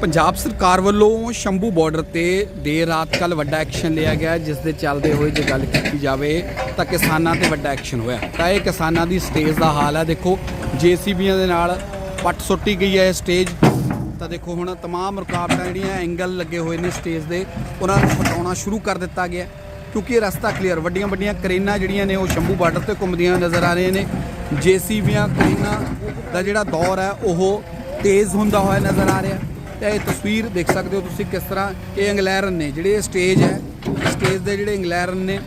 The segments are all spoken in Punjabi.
ਪੰਜਾਬ ਸਰਕਾਰ ਵੱਲੋਂ ਸ਼ੰਭੂ ਬਾਰਡਰ ਤੇ ਦੇਰ ਰਾਤ ਕੱਲ ਵੱਡਾ ਐਕਸ਼ਨ ਲਿਆ ਗਿਆ ਜਿਸ ਦੇ ਚੱਲਦੇ ਹੋਏ ਜੇ ਗੱਲ ਕੀਤੀ ਜਾਵੇ ਤਾਂ ਕਿਸਾਨਾਂ ਤੇ ਵੱਡਾ ਐਕਸ਼ਨ ਹੋਇਆ ਤਾਂ ਇਹ ਕਿਸਾਨਾਂ ਦੀ ਸਟੇਜ ਦਾ ਹਾਲ ਹੈ ਦੇਖੋ ਜੀਸੀਬੀਆਂ ਦੇ ਨਾਲ ਪੱਟ ਸੁੱਟੀ ਗਈ ਹੈ ਇਹ ਸਟੇਜ ਤਾਂ ਦੇਖੋ ਹੁਣ तमाम ਰੁਕਾਵਟਾਂ ਜਿਹੜੀਆਂ ਐਂਗਲ ਲੱਗੇ ਹੋਏ ਨੇ ਸਟੇਜ ਦੇ ਉਹਨਾਂ ਨੂੰ ਹਟਾਉਣਾ ਸ਼ੁਰੂ ਕਰ ਦਿੱਤਾ ਗਿਆ ਕਿਉਂਕਿ ਇਹ ਰਸਤਾ ਕਲੀਅਰ ਵੱਡੀਆਂ ਵੱਡੀਆਂ ਕਰੇਨਾਂ ਜਿਹੜੀਆਂ ਨੇ ਉਹ ਸ਼ੰਭੂ ਬਾਰਡਰ ਤੇ ਘੁੰਮਦੀਆਂ ਨਜ਼ਰ ਆ ਰਹੀਆਂ ਨੇ ਜੀਸੀਬੀਆਂ ਕਰੇਨਾਂ ਦਾ ਜਿਹੜਾ ਦੌਰ ਹੈ ਉਹ ਤੇਜ਼ ਹੁੰਦਾ ਹੋਇਆ ਨਜ਼ਰ ਆ ਰਿਹਾ ਤਾਂ ਇਹ ਤਸਵੀਰ ਦੇਖ ਸਕਦੇ ਹੋ ਤੁਸੀਂ ਕਿਸ ਤਰ੍ਹਾਂ ਇਹ ਇੰਗਲੈਰਨ ਨੇ, ਜਿਹੜੇ ਇਹ ਸਟੇਜ ਹੈ ਸਟੇਜ ਦੇ ਜਿਹੜੇ ਇੰਗਲੈਰਨ ਨੇ,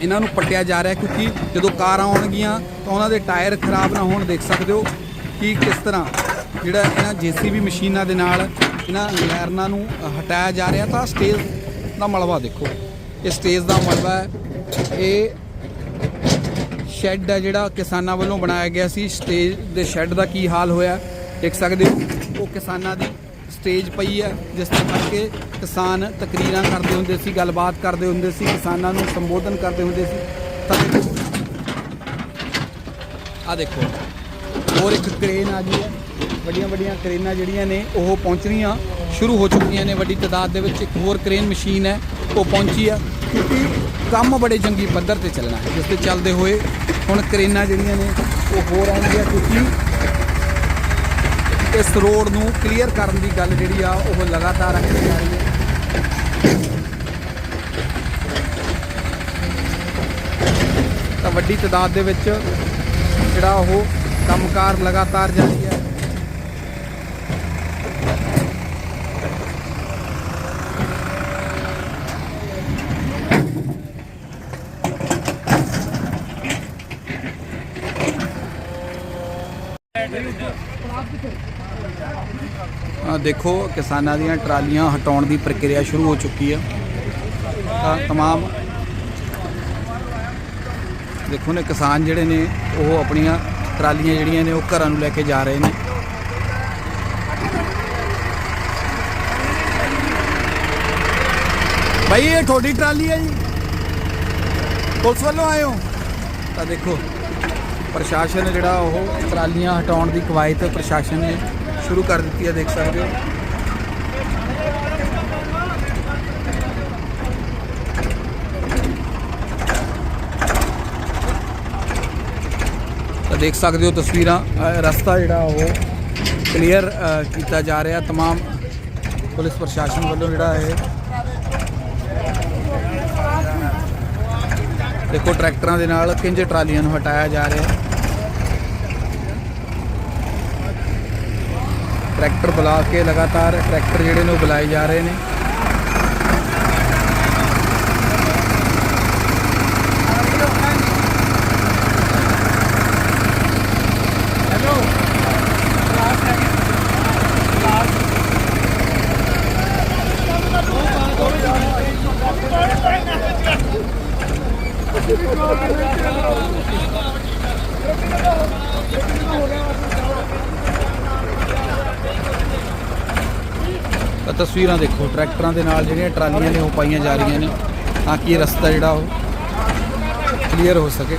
ਇਹਨਾਂ ਨੂੰ ਪੱਟਿਆ ਜਾ ਰਿਹਾ ਕਿਉਂਕਿ ਜਦੋਂ ਕਾਰਾਂ ਆਉਣਗੀਆਂ ਤਾਂ ਉਹਨਾਂ ਦੇ ਟਾਇਰ ਖਰਾਬ ਨਾ ਹੋਣ, ਦੇਖ ਸਕਦੇ ਹੋ ਕਿ ਕਿਸ ਤਰ੍ਹਾਂ ਜਿਹੜਾ ਇਹਨਾਂ ਜੀਸੀਬੀ ਮਸ਼ੀਨਾਂ ਦੇ ਨਾਲ ਇਹਨਾਂ ਇੰਗਲੈਰਨਾਂ ਨੂੰ ਹਟਾਇਆ ਜਾ ਰਿਹਾ। ਤਾਂ ਸਟੇਜ ਦਾ ਮਲਬਾ ਦੇਖੋ, ਇਹ ਸਟੇਜ ਦਾ ਮਲਬਾ ਹੈ। ਇਹ ਸ਼ੈੱਡ ਹੈ, ਜਿਹੜਾ ਕਿਸਾਨਾਂ ਵੱਲੋਂ ਬਣਾਇਆ ਗਿਆ ਸੀ। ਸਟੇਜ ਦੇ ਸ਼ੈੱਡ ਦਾ ਕੀ ਹਾਲ ਹੋਇਆ, ਦੇਖ ਸਕਦੇ ਹੋ। ਉਹ ਕਿਸਾਨਾਂ ਦੀ ਸਟੇਜ ਪਈ ਹੈ, ਜਿਸ ਤੇ ਕਰਕੇ ਕਿਸਾਨ ਤਕਰੀਰਾਂ ਕਰਦੇ ਹੁੰਦੇ ਸੀ, ਗੱਲਬਾਤ ਕਰਦੇ ਹੁੰਦੇ ਸੀ, ਕਿਸਾਨਾਂ ਨੂੰ ਸੰਬੋਧਨ ਕਰਦੇ ਹੁੰਦੇ ਸੀ। ਤਾਂ ਦੇਖੋ ਆ ਦੇਖੋ, ਹੋਰ ਇੱਕ ਕ੍ਰੇਨ ਆ ਗਈ ਹੈ, ਵੱਡੀਆਂ ਵੱਡੀਆਂ ਕ੍ਰੇਨਾਂ ਜਿਹੜੀਆਂ ਨੇ, ਉਹ ਪਹੁੰਚਣੀਆਂ ਸ਼ੁਰੂ ਹੋ ਚੁੱਕੀਆਂ ਨੇ ਵੱਡੀ ਤਾਦਾਦ ਦੇ ਵਿੱਚ। ਇੱਕ ਹੋਰ ਕ੍ਰੇਨ ਮਸ਼ੀਨ ਹੈ, ਉਹ ਪਹੁੰਚੀ ਆ ਕਿਉਂਕਿ ਕੰਮ ਬੜੇ ਜੰਗੀ ਪੱਧਰ ਤੇ ਚੱਲਣਾ ਹੈ, ਜਿਸ ਤੇ ਚੱਲਦੇ ਹੋਏ ਹੁਣ ਕ੍ਰੇਨਾਂ ਜਿਹੜੀਆਂ ਨੇ, ਉਹ ਹੋਰ ਆਉਣਗੀਆਂ, ਕਿਉਂਕਿ ਇਸ ਰੋਡ ਨੂੰ ਕਲੀਅਰ ਕਰਨ ਦੀ ਗੱਲ ਜਿਹੜੀ ਆ, ਉਹ ਲਗਾਤਾਰ ਅੱਗੇ ਜਾ ਰਹੀ ਹੈ। ਤਾਂ ਵੱਡੀ ਤਾਦਾਦ ਦੇ ਵਿੱਚ ਜਿਹੜਾ ਉਹ ਕੰਮਕਾਰ ਲਗਾਤਾਰ ਜਾਰੀ ਹੈ। ਆ ਦੇਖੋ ਕਿਸਾਨਾਂ ਦੀਆਂ ਟਰਾਲੀਆਂ ਹਟਾਉਣ ਦੀ ਪ੍ਰਕਿਰਿਆ ਸ਼ੁਰੂ ਹੋ ਚੁੱਕੀ ਹੈ ਤਾਂ तमाम ਦੇਖੋ ਨੇ ਕਿਸਾਨ ਜਿਹੜੇ ਨੇ ਉਹ ਆਪਣੀਆਂ ਟਰਾਲੀਆਂ ਜਿਹੜੀਆਂ ਨੇ ਉਹ ਘਰਾਂ ਨੂੰ ਲੈ ਕੇ ਜਾ ਰਹੇ ਨੇ ਭਾਈ ਇਹ ਤੁਹਾਡੀ ਟਰਾਲੀ ਹੈ ਜੀ ਪੁਲਿਸ ਵੱਲੋਂ ਆਏ ਹੋ ਤਾਂ ਦੇਖੋ ਪ੍ਰਸ਼ਾਸਨ ਜਿਹੜਾ ਉਹ ਟਰਾਲੀਆਂ ਹਟਾਉਣ ਦੀ ਕਵਾਇਤ ਪ੍ਰਸ਼ਾਸਨ ਨੇ ਸ਼ੁਰੂ ਕਰ ਦਿੱਤੀ ਹੈ ਦੇਖ ਸਕਦੇ ਹੋ ਤਾਂ ਦੇਖ ਸਕਦੇ ਹੋ ਤਸਵੀਰਾਂ ਅ, ਰਸਤਾ ਜਿਹੜਾ ਉਹ ਕਲੀਅਰ ਕੀਤਾ ਜਾ ਰਿਹਾ तमाम ਪੁਲਿਸ ਪ੍ਰਸ਼ਾਸਨ ਵੱਲੋਂ ਜਿਹੜਾ ਇਹ ਦੇਖੋ ਟਰੈਕਟਰਾਂ ਦੇ ਨਾਲ ਕਿੰਜ ਟਰਾਲੀਆਂ ਨੂੰ ਹਟਾਇਆ ਜਾ ਰਿਹਾ ਟਰੈਕਟਰ ਬੁਲਾ ਕੇ ਲਗਾਤਾਰ ਟਰੈਕਟਰ ਜਿਹੜੇ ਨੇ ਉਹ ਬੁਲਾਏ ਜਾ ਰਹੇ ਨੇ। ਤਾਂ ਤਸਵੀਰਾਂ ਦੇਖੋ, ਟਰੈਕਟਰਾਂ ਦੇ ਨਾਲ ਜਿਹੜੀਆਂ ਟਰਾਲੀਆਂ ਨੇ ਉਹ ਪਾਈਆਂ ਜਾ ਰਹੀਆਂ ਨੇ ਤਾਂ ਕਿ ਇਹ ਰਸਤਾ ਜਿਹੜਾ ਉਹ ਕਲੀਅਰ ਹੋ ਸਕੇ।